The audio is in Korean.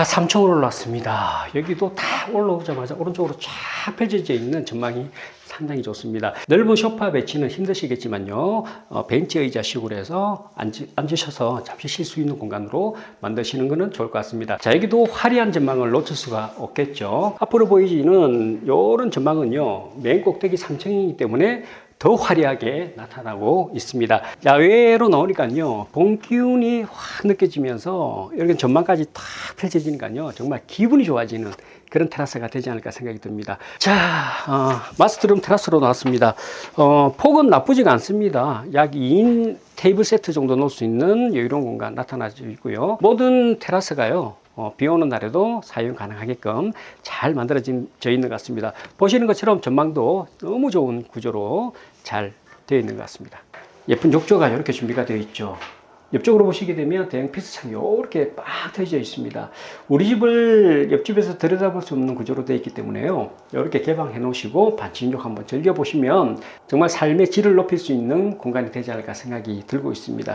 자, 3층으로 올라왔습니다. 여기도 다 올라오자마자 오른쪽으로 쫙 펼쳐져 있는 전망이 상당히 좋습니다. 넓은 소파 배치는 힘드시겠지만요. 어, 벤치 의자식으로 해서 앉으, 앉으셔서 잠시 쉴 수 있는 공간으로 만드시는 것은 좋을 것 같습니다. 자, 여기도 화려한 전망을 놓칠 수가 없겠죠. 앞으로 보이지는 이런 전망은요. 맨 꼭대기 3층이기 때문에 더 화려하게 나타나고 있습니다. 야외로 나오니까요, 봄 기운이 확 느껴지면서 이렇게 전망까지 탁 펼쳐지니까요, 정말 기분이 좋아지는 그런 테라스가 되지 않을까 생각이 듭니다. 자, 어, 마스터룸 테라스로 나왔습니다. 어, 폭은 나쁘지가 않습니다. 약 2인 테이블 세트 정도 놓을 수 있는 여유로운 공간 나타나고 있고요. 모든 테라스가요, 어, 비 오는 날에도 사용 가능하게끔 잘 만들어져 있는 것 같습니다. 보시는 것처럼 전망도 너무 좋은 구조로 잘 되어 있는 것 같습니다. 예쁜 욕조가 이렇게 준비가 되어 있죠. 옆쪽으로 보시게 되면 대형 피스창이 이렇게 빡 트여져 있습니다. 우리 집을 옆집에서 들여다볼 수 없는 구조로 되어 있기 때문에요. 이렇게 개방해 놓으시고 반신욕 한번 즐겨보시면 정말 삶의 질을 높일 수 있는 공간이 되지 않을까 생각이 들고 있습니다.